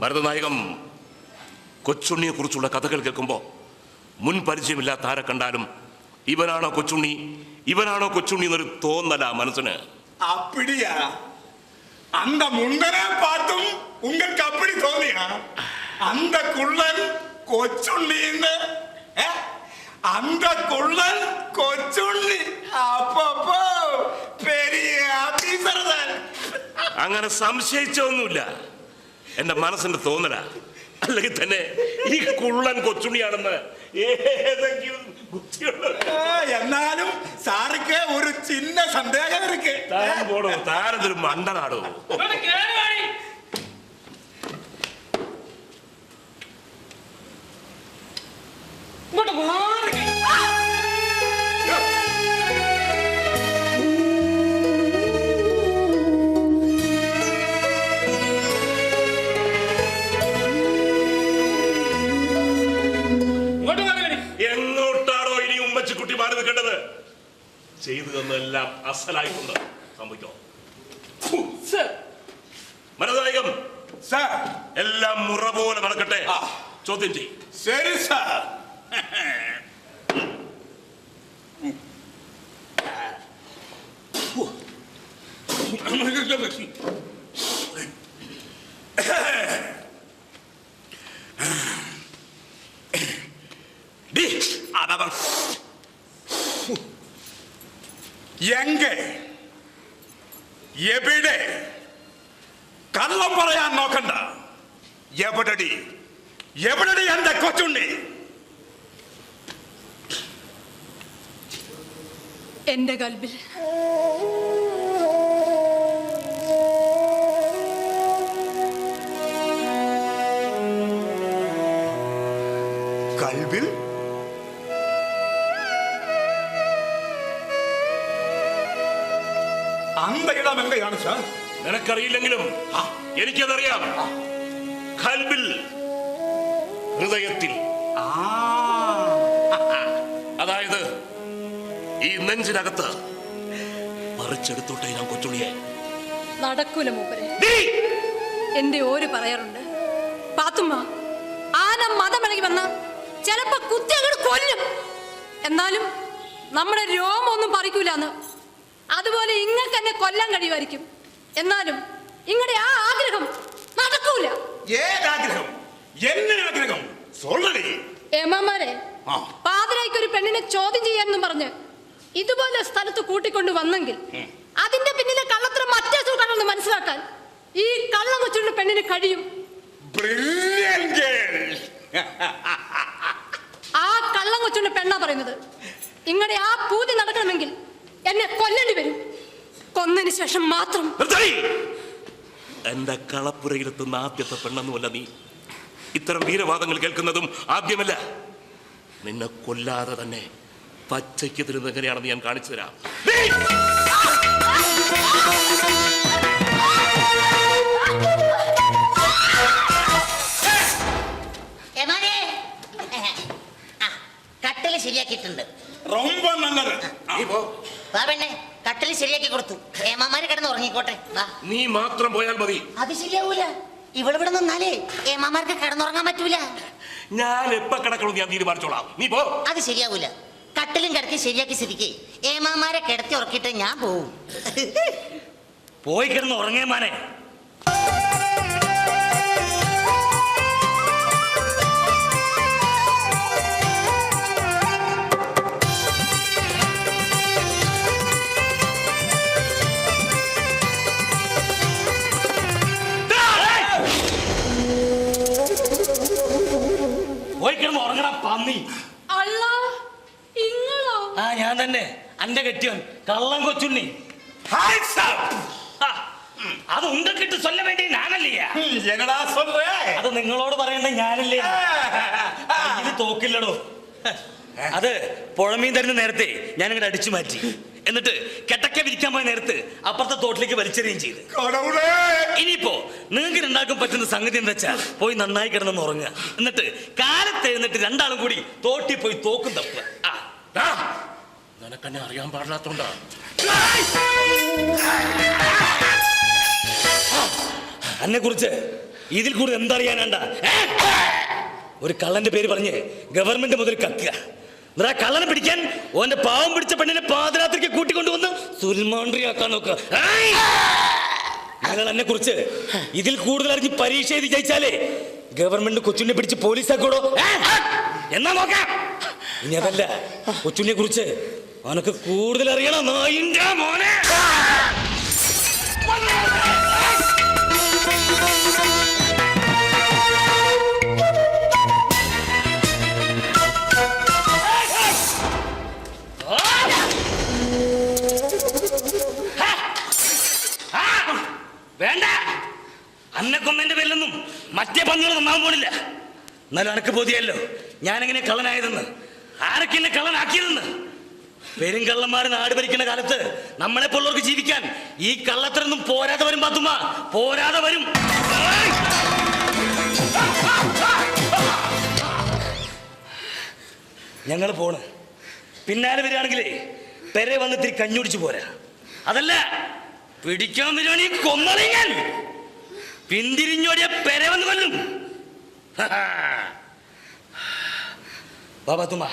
ഭരതനായകം കൊച്ചുണ്ണിയെക്കുറിച്ചുള്ള കഥകൾ കേൾക്കുമ്പോൾ മുൻ പരിചയമില്ലാത്ത ആരെ കണ്ടാലും ഇവനാണോ കൊച്ചുണ്ണി ഇവനാണോ കൊച്ചുണ്ണി എന്നൊരു തോന്നല മനസ്സിന്. അപ്പടിയാ. அந்த முந்தன பார்த்தும் உங்களுக்கு அப்படி தோணியா அந்த குள்ளன் கொச்சுண்ணின்னு அந்த குள்ளன் கொச்சுண்ணி அப்பப்போ பெரிய ஆபீசர் தான் അങ്ങനെ സംശയിച്ചൊന്നുമില്ല. എന്റെ മനസ്സിന്റെ തോന്നലാ. അല്ലെങ്കിൽ തന്നെ ഈ കുള്ളൻ കൊച്ചുണിയാണെന്ന് ഏതെങ്കിലും എന്നാലും സാറിക്ക് ഒരു ചിന്ന സന്ദേഹം ഇരിക്കേ താൻ താരതൊരു മണ്ടനാടോ ഇങ്ങോട്ട് പോ മാറി നിൽക്കേണ്ടത്? ചെയ്തു തന്നെല്ലാം അസലായിട്ടുണ്ട് സംഭവിക്കോ. സാർ. എല്ലാം മുറ പോലെ നടക്കട്ടെ. ചോദ്യം ചെയ്യും. ശരി സാർ. എങ്കെ എവിടെ? കള്ളം പറയാൻ നോക്കണ്ട. എവിടടി? എവിടടി എന്റെ കൊച്ചുണ്ണി? എന്റെ കൽബിൽ. കൽവിൽ അന്ത ഇടം എങ്കയാണ് സാർ. നിനക്കറിയില്ലെങ്കിലും ആ. എനിക്കതറിയാം. കൽബിൽ ഹൃദയത്തിൽ. ആ. അതായത് ഈ നെഞ്ചിനകത്ത്. പറിച്ചെടുത്തോട്ടെ ഞാൻ കൊച്ചുണ്ണിയെ. നടക്കൂല മൂപ്പരെ! എന്റെ ഓര് പറയാറുണ്ട് പാത്തുമ്മ ആന മതമിളകി വന്ന ചിലപ്പോ കുത്തി അങ്ങോട്ട് കൊല്ലും. എന്നാലും നമ്മുടെ രോമൊന്നും പറിക്കൂലെന്ന് അതുപോലെ ഇങ്ങൾക്ക് എന്നെ കൊല്ലാൻ കഴിയുമായിരിക്കും. എന്നാലും ഇങ്ങടെ ആ ആഗ്രഹം നടക്കൂല. ഏതാഗ്രഹം? എന്നെ ആഗ്രഹം? സൊല്ലടി ഏമാമാരെ ആ. പാതിരായ്ക്ക് ഒരു പെണ്ണിനെ ചോദ്യം ചെയ്യാനെന്നും പറഞ്ഞ് ഇതുപോലെ സ്ഥലത്ത് കൂട്ടിക്കൊണ്ട് വന്നെങ്കിൽ അതിന്റെ പിന്നിലെ കള്ളത്തിന് മറ്റേ സുഖമാണെന്ന് മനസ്സിലാക്കാൻ ഈ കള്ളം വെച്ചുള്ള പെണ്ണിന് കഴിയും. ആ കള്ളം വെച്ചുള്ള പെണ്ണാ പറയുന്നത്. ഇങ്ങടെ ആ പൂതി നടക്കണമെങ്കിൽ എന്നെ കൊല്ലേണ്ടി വരും. കൊന്നതിന് ശേഷം മാത്രം! എന്റെ കളപ്പുരയിലെത്തുന്ന ആദ്യത്തെ പെണ്ണെന്നുമല്ല നീ. ഇത്തരം വീരവാദങ്ങൾ കേൾക്കുന്നതും ആദ്യമല്ല. നിന്നെ കൊല്ലാതെ തന്നെ പച്ചയ്ക്ക് തരുന്നത് എങ്ങനെയാണെന്ന് ഞാൻ കാണിച്ചു തരാം വാ. നീ മാത്രം പോയാൽ മതി. അത് ശരിയാവൂല. ഇവളിവിടെ നിന്നാലേ ഏമാമാർക്ക് കിടന്നുറങ്ങാൻ പറ്റൂല. ഞാൻ എപ്പ കിടക്കണമെന്ന് ഞാൻ തീരുമാനിച്ചോളാം. നീ പോ. അത് ശരിയാവൂല. കട്ടിലും കിടക്കി ശരിയാക്കി സ്ഥിതിക്ക്. ഏമാമാരെ കിടത്തി ഉറക്കിയിട്ട് ഞാൻ പോവും. പോയി കിടന്ന് ഉറങ്ങേ മാനെ. ആ ഞാൻ തന്നെ. അന്റെ കെട്ടിയവൻ. കള്ളം കൊച്ചുണ്ണി. അത് ഉണ്ടക്കിട്ട് ചൊല്ല വേണ്ടി ഞാനല്ലേ? അത് നിങ്ങളോട് പറയണ്ട ഞാനല്ലേ? ഇത് തോക്കില്ലടോ. അത് പുഴമീൻ തരുന്ന നേരത്തെ ഞാൻ ഇങ്ങനെ അടിച്ചു മാറ്റി. എന്നിട്ട് കെട്ടക്കെ വിരിക്കാൻ പോയ നേരത്ത് അപ്പുറത്തെ തോട്ടിലേക്ക് വലിച്ചെറിയും ചെയ്ത്. ഇനിയിപ്പോ നിങ്ങൾക്ക് ഉണ്ടാക്കാൻ പറ്റുന്ന സംഗതി എന്താ വെച്ചാൽ പോയി നന്നായി കിടന്നെന്ന് ഉറങ്ങുക. എന്നിട്ട് കാലത്ത് എഴുന്നിട്ട് രണ്ടാളും കൂടി തോട്ടി പോയി തോക്കും തപ്പുക. ആ നിനക്കെന്നെ അറിയാൻ പാടില്ലാത്തോണ്ടാ. എന്നെ കുറിച്ച് ഇതിൽ കൂടുതൽ എന്തറിയാനാണ്ട? ഒരു കള്ളന്റെ പേര് പറഞ്ഞ് ഗവൺമെന്റ് മുതൽ കക്കുക. കള്ളനെ പിടിക്കാൻ ഓന്റെ പാവം പിടിച്ച പെണ്ണിനെ പാതിരാത്രിക്ക് കൂട്ടിക്കൊണ്ടുവന്ന് സുൽമാൻഡ്രിയാക്കാൻ നോക്കുക! നിങ്ങൾ എന്നെ കുറിച്ച് ഇതിൽ കൂടുതൽ അറിഞ്ഞ് പരീക്ഷ എഴുതി ജയിച്ചാലേ ഗവൺമെന്റ് കൊച്ചുണ്ണിയെ പിടിച്ച് പോലീസാക്കൂടോ? എന്നാ നോക്കാം. ഇനി അതല്ല. കൊച്ചുണ്ണിയെ കുറിച്ച് അവനക്ക് കൂടുതൽ അറിയണം. നായിന്റെ മോനെ. വേണ്ട. അന്നെ കൊന്നതിന്റെ പേരിലൊന്നും മറ്റേ പന്നികൾ നന്നാവാൻ പോണില്ല എന്നാലും അനക്ക് ബോധ്യല്ലോ ഞാനെങ്ങനെ കള്ളനായതെന്ന്? ആരൊക്കെ എന്നെ കള്ളനാക്കിയതെന്ന്? പെരും കള്ളന്മാർ നാട് ഭരിക്കുന്ന കാലത്ത് നമ്മളെ പോലുള്ളവർക്ക് ജീവിക്കാൻ ഈ കള്ളത്തിനൊന്നും പോരാതെ വരും പാത്തുമ്മ. പോരാതെ വരും. ഞങ്ങൾ പോണ്. പിന്നാലെ വരികയാണെങ്കിലേ പെരെ വന്ന് ഇത്തിരി കഞ്ഞുടിച്ച് പോരാ. അതല്ല പിടിക്കാൻ വരികയാണെങ്കിൽ കൊന്നളിയാൻ പിന്തിരിഞ്ഞോടിയ പെരെ വന്ന് കൊല്ലും. ബാബാത്തുമ്മ